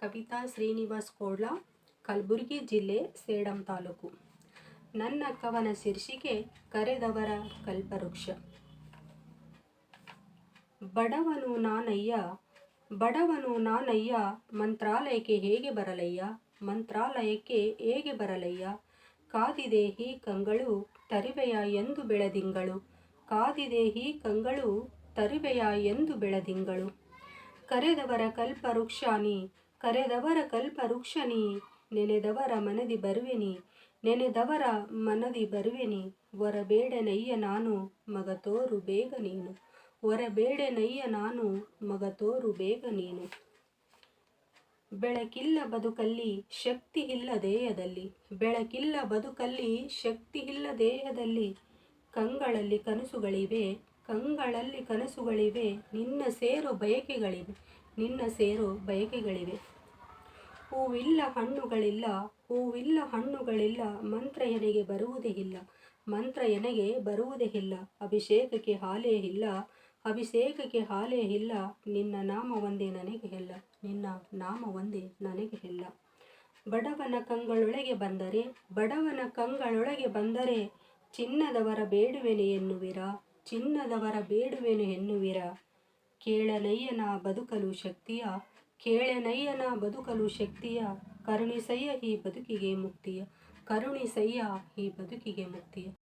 ಕವಿತಾ ಶ್ರೀನಿವಾಸ್ ಕೋಡ್ಲ, ಕಲಬುರಗಿ ಜಿಲ್ಲೆ ಸೇಡಂ ತಾಲೂಕು. ನನ್ನ ಕವನ ಶೀರ್ಷಿಕೆ, ಕರೆದವರ ಕಲ್ಪವೃಕ್ಷ. ಬಡವನು ನಾನಯ್ಯ ಬಡವನು ನಾನಯ್ಯ, ಮಂತ್ರಾಲಯಕ್ಕೆ ಹೇಗೆ ಬರಲಯ್ಯ, ಮಂತ್ರಾಲಯಕ್ಕೆ ಹೇಗೆ ಬರಲಯ್ಯ, ಕಾದಿದೆ ಈ ಕಂಗಳು ತರಿವೆಯ ಎಂದು ಬೆಳದಿಂಗಳು, ಕಾದಿದೆ ಈ ಕಂಗಳು ತರಿವೆಯ ಎಂದು ಬೆಳದಿಂಗಳು. ಕರೆದವರ ಕಲ್ಪವೃಕ್ಷಾನಿ ಕರೆದವರ ಕಲ್ಪವೃಕ್ಷನಿ ನೆನೆದವರ ಮನದಿ ಬರುವೆನಿ, ನೆನೆದವರ ಮನದಿ ಬರುವೆನಿ ಹೊರಬೇಡನಯ್ಯ ನಾನು ಮಗ ತೋರು ಬೇಗ ನೀನು ಹೊರಬೇಡನಯ್ಯ ನಾನು ಮಗ ತೋರು ಬೇಗ ನೀನು. ಬೆಳಕಿಲ್ಲ ಬದುಕಲ್ಲಿ ಶಕ್ತಿ ಇಲ್ಲ ದೇಹದಲ್ಲಿ, ಬೆಳಕಿಲ್ಲ ಬದುಕಲ್ಲಿ ಶಕ್ತಿ ಇಲ್ಲ ದೇಹದಲ್ಲಿ, ಕಂಗಳಲ್ಲಿ ಕನಸುಗಳಿವೆ ಕಂಗಳಲ್ಲಿ ಕನಸುಗಳಿವೆ, ನಿನ್ನ ಸೇರು ಬಯಕೆಗಳಿವೆ. ನಿನ್ನ ಸೇರು ಬಯಕೆಗಳಿವೆ. ಹೂವಿಲ್ಲ ಹಣ್ಣುಗಳಿಲ್ಲ ಹೂವಿಲ್ಲ ಹಣ್ಣುಗಳಿಲ್ಲ, ಮಂತ್ರ ಎನೆಗೆ ಬರುವುದೇ ಇಲ್ಲ, ಮಂತ್ರ ಎನೆಗೆ ಬರುವುದೇ ಇಲ್ಲ, ಅಭಿಷೇಕಕ್ಕೆ ಹಾಲೇ ಇಲ್ಲ, ಅಭಿಷೇಕಕ್ಕೆ ಹಾಲೇ ಇಲ್ಲ, ನಿನ್ನ ನಾಮ ಒಂದೇ ನನಗೆ ಇಲ್ಲ, ನಿನ್ನ ನಾಮ ಒಂದೇ ನನಗೆ ಇಲ್ಲ. ಬಡವನ ಕಂಗಳೊಳಗೆ ಬಂದರೆ, ಬಡವನ ಕಂಗಳೊಳಗೆ ಬಂದರೆ, ಚಿನ್ನದವರ ಬೇಡುವೆನೆ ಎನ್ನುವಿರ, ಚಿನ್ನದವರ ಬೇಡುವೆನು ಎನ್ನುವಿರ? ಕೇಳನಯ್ಯನ ಬದುಕಲು ಶಕ್ತಿಯ ಕೇಳನಯ್ಯನ ಬದುಕಲು ಶಕ್ತಿಯ ಕರುಣಿಸಯ್ಯ ಈ ಬದುಕಿಗೆ ಮುಕ್ತಿಯ ಕರುಣಿಸಯ್ಯ ಈ ಬದುಕಿಗೆ ಮುಕ್ತಿಯ.